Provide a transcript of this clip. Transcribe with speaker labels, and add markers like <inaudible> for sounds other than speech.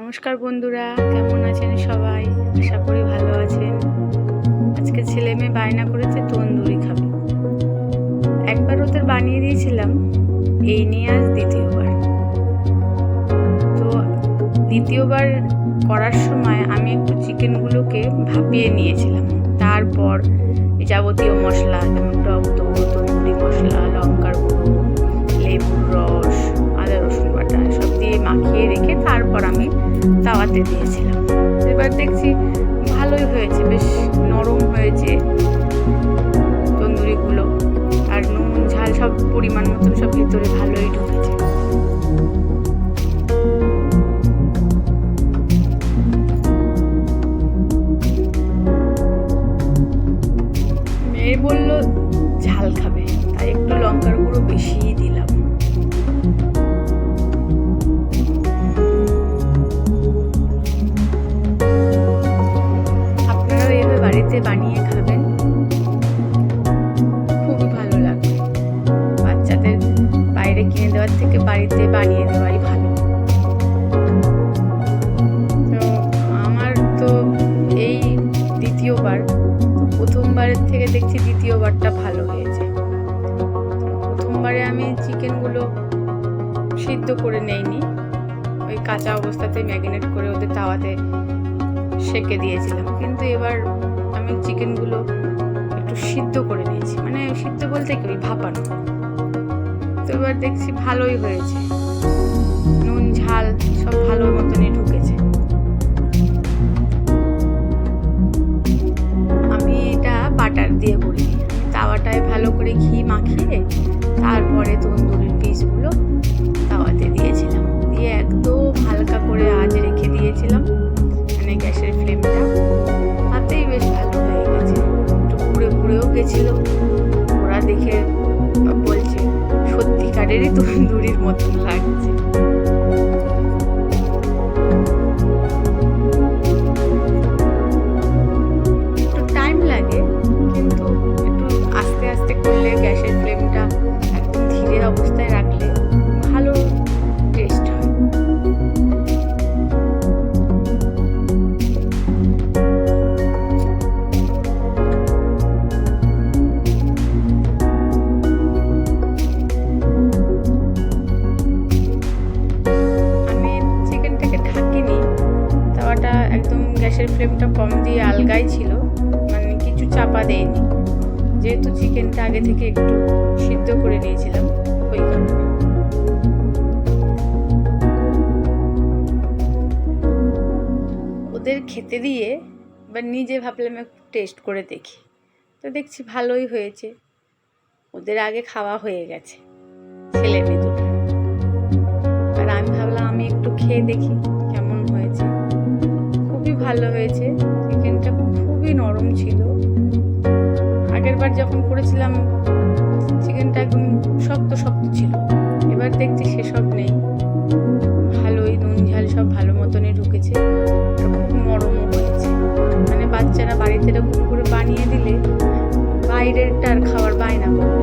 Speaker 1: নমস্কার বন্ধুরা, কেমন আছেন সবাই? আশা করি ভালো আছেন। আজকে ছেলে মেয়ে বায়না করেছে, তন্দুরি খাবে। একবার ওদের বানিয়ে দিয়েছিলাম, এই নিয়ে আজ দ্বিতীয়বার। তো দ্বিতীয়বার করার সময় আমি একটু চিকেনগুলোকে ভাপিয়ে নিয়েছিলাম। তারপর যাবতীয় মশলা, যেমন টক দই, তন্দুরি মশলা, লঙ্কার গুঁড়ো, লেবুর রস, আদা রসুন বাটা, সব দিয়ে মাখিয়ে রেখে তারপর আমি তাওয়াতে দিয়েছিলাম। এবার দেখছি ভালোই হয়েছে, বেশ নরম হয়েছে তন্দুরিগুলো। আর নুন, ঝাল সব পরিমাণ মতন সব ভিতরে ভালোই ঢুকেছে। মেয়ে বলল, ঝাল খাবে। তাই একটু লঙ্কার গুঁড়ো বেশিই দিলাম। বাড়িতে বানিয়ে খাবেন। খুবই ভালো লাগবে বাচ্চাদের বাইরে কিনে দেওয়ার থেকে বাড়িতে বানিয়ে দেওয়াই ভালো। তো আমার তো এই দ্বিতীয়বার প্রথমবারের থেকে দেখছি দ্বিতীয়বারটা ভালো হয়েছে। প্রথমবারে আমি চিকেনগুলো সিদ্ধ করে নেইনি। ওই কাঁচা অবস্থাতে ম্যাগিনেট করে ওদের তাওয়াতে সেঁকে দিয়েছিলাম। কিন্তু এবার আমি চিকেনগুলো একটু সিদ্ধ করে নিয়েছি। মানে সিদ্ধ বলতে কি? ওই ভাপানো। তো এবার দেখছি ভালোই হয়েছে। নুন, ঝাল সব ভালো মতনই ঢুকেছে। আমি এটা বাটার দিয়ে করি। তাওয়াটায় ভালো করে ঘি মাখিয়ে তারপরে তন্দুরির পিসগুলো তাওয়াতে দিয়েছিলাম। দিয়ে একদম হালকা করে আজ রেখে দিয়েছিলাম। সত্যিকারেরই তন্দুরির <laughs> মতন লাগছে। গ্যাসের ফ্লেমটা কম দিয়ে আলগাই ছিল মানে কিছু চাপা দেয়নি। যেহেতু চিকেনটা আগে থেকে একটু সিদ্ধ করে নিয়েছিলাম ওই কারণে। ওদের খেতে দিয়ে বা নিজে ভাবলাম একটু টেস্ট করে দেখি। তো দেখছি ভালোই হয়েছে। ওদের আগে খাওয়া হয়ে গেছে। ছেলে মেয়ে দুটো। আর আমি ভাবলাম আমি একটু খেয়ে দেখি। ভালো হয়েছে। চিকেনটা খুবই নরম ছিল। আগের বার যখন করেছিলাম, চিকেনটা একদম শক্ত শক্ত ছিল। এবার দেখছি সেসব নেই। ভালোই নুন, ঝাল সব ভালো মতনই ঢুকেছে। খুব নরমও হয়েছে। মানে বাচ্চারা বাড়িতে এরকম করে বানিয়ে দিলে বাইরেরটা আর খাওয়ার করবে না।